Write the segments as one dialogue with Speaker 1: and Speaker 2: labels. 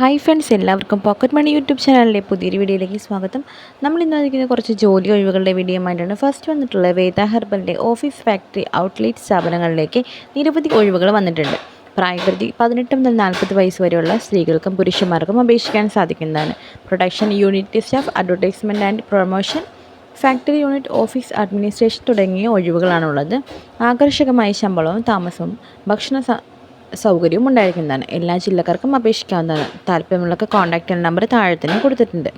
Speaker 1: Hi friends എല്ലാവർക്കും pocket money YouTube ചാനലിലെ പുതിയൊരു വീഡിയോയിലേക്ക് സ്വാഗതം. നമ്മൾ ഇന്ന് വന്നിരിക്കുന്ന കുറച്ച് ജോലി ഒഴിവുകളുടെ വീഡിയോ ആയിട്ടാണ് ഫസ്റ്റ് വന്നിട്ടുള്ള വേദ ഹെർബലിന്റെ ഓഫീസ് ഫാക്ടറി ഔട്ട്ലെറ്റ് സ്ഥാപനങ്ങളിലേക്ക് നിരവധി ഒഴിവുകൾ വന്നിട്ടുണ്ട്. പ്രായപരിധി പതിനെട്ട് മുതൽ നാൽപ്പത് വയസ്സ് വരെയുള്ള സ്ത്രീകൾക്കും പുരുഷന്മാർക്കും അപേക്ഷിക്കാൻ സാധിക്കുന്നതാണ്. Production unit staff advertisement and promotion factory unit office administration തുടങ്ങിയ ഒഴിവുകളാണുള്ളത്. ആകർഷകമായ ശമ്പളവും താമസവും ഭക്ഷണ സൗകര്യവും ഉണ്ടായിരിക്കുന്നതാണ്. എല്ലാ ജില്ലക്കാർക്കും അപേക്ഷിക്കാവുന്നതാണ്. താല്പര്യമുള്ളവർക്ക് കോൺടാക്റ്റ് നമ്പർ താഴെ തന്നെ കൊടുത്തിട്ടുണ്ട്.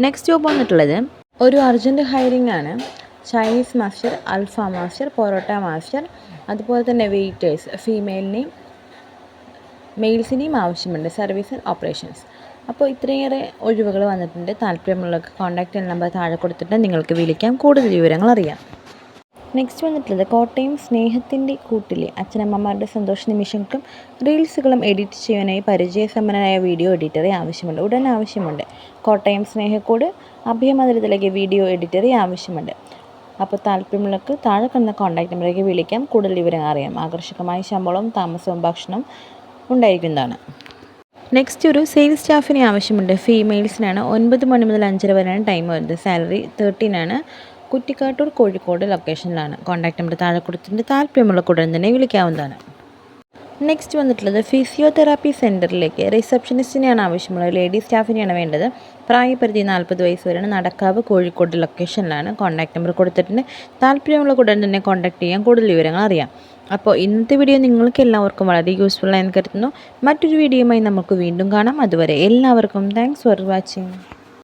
Speaker 1: നെക്സ്റ്റ് ജോബ് വന്നിട്ടുള്ളത് ഒരു അർജന്റ് ഹയറിംഗ് ആണ്. ചൈനീസ് മാസ്റ്റർ അൽഫ മാസ്റ്റർ പൊറോട്ട മാസ്റ്റർ അതുപോലെ തന്നെ വെയിറ്റേഴ്സ് ഫീമെയിലിനെയും മെയിൽസിനെയും ആവശ്യമുണ്ട്. സർവീസ് ആൻഡ് ഓപ്പറേഷൻസ് അപ്പോൾ ഇത്രയേറെ ഒഴിവുകൾ വന്നിട്ടുണ്ട്. താല്പര്യമുള്ളവർക്ക് കോൺടാക്റ്റ് നമ്പർ താഴെ കൊടുത്തിട്ട് നിങ്ങൾക്ക് വിളിക്കാം. കൂടുതൽ വിവരങ്ങൾ അറിയാം. നെക്സ്റ്റ് വന്നിട്ടുള്ളത് കോട്ടയം സ്നേഹത്തിന്റെ കൂട്ടിലെ അച്ഛനമ്മമാരുടെ സന്തോഷ നിമിഷങ്ങൾക്കും റീൽസുകളും എഡിറ്റ് ചെയ്യാനായി പരിചയസമ്പന്നനായ വീഡിയോ എഡിറ്ററെ ആവശ്യമുണ്ട്. ഉടൻ ആവശ്യമുണ്ട്. കോട്ടയം സ്നേഹക്കൂട് അഭയമന്ദിരത്തിലേക്ക് വീഡിയോ എഡിറ്ററെ ആവശ്യമുണ്ട്. അപ്പോൾ താല്പര്യമുള്ളവർക്ക് താഴെ കണ്ട കോൺടാക്ട് നമ്പറിലേക്ക് വിളിക്കാം. കൂടുതൽ വിവരങ്ങൾ അറിയാം. ആകർഷകമായ ശമ്പളവും താമസവും ഭക്ഷണവും ഉണ്ടായിരിക്കുന്നതാണ്. നെക്സ്റ്റ് ഒരു സെയിൽസ് സ്റ്റാഫിനെ ആവശ്യമുണ്ട്. ഫീമെയിൽസിനാണ് ഒൻപത് മണി മുതൽ അഞ്ചര വരെയാണ് ടൈം വരുന്നത്. സാലറി തേർട്ടീൻ ആണ്. കുറ്റിക്കാട്ടൂർ കോഴിക്കോട് ലൊക്കേഷനിലാണ് കോൺടാക്ട് നമ്പർ താഴെ കൊടുത്തിട്ടുണ്ട് താല്പര്യമുള്ള കൂടെ തന്നെ വിളിക്കാവുന്നതാണ്. നെക്സ്റ്റ് വന്നിട്ടുള്ളത് ഫിസിയോതെറാപ്പി സെന്ററിലേക്ക് റിസപ്ഷനിസ്റ്റിനെയാണ് ആവശ്യമുള്ളത്. ലേഡി സ്റ്റാഫിനെയാണ് വേണ്ടത്. പ്രായപരിധി നാൽപ്പത് വയസ്സ് വരെയാണ് നടക്കാവ് കോഴിക്കോട് ലൊക്കേഷനിലാണ് കോൺടാക്ട് നമ്പർ കൊടുത്തിട്ടുണ്ട്. താല്പര്യമുള്ള ഉടൻ തന്നെ കോൺടാക്ട് ചെയ്യാൻ കൂടുതൽ വിവരങ്ങൾ അറിയാം. അപ്പോൾ ഇന്നത്തെ വീഡിയോ നിങ്ങൾക്ക് എല്ലാവർക്കും വളരെ യൂസ്ഫുൾ ആയെന്ന് കരുതുന്നു. മറ്റൊരു വീഡിയോയുമായി നമുക്ക് വീണ്ടും കാണാം. അതുവരെ എല്ലാവർക്കും താങ്ക്സ് ഫോർ വാച്ചിങ്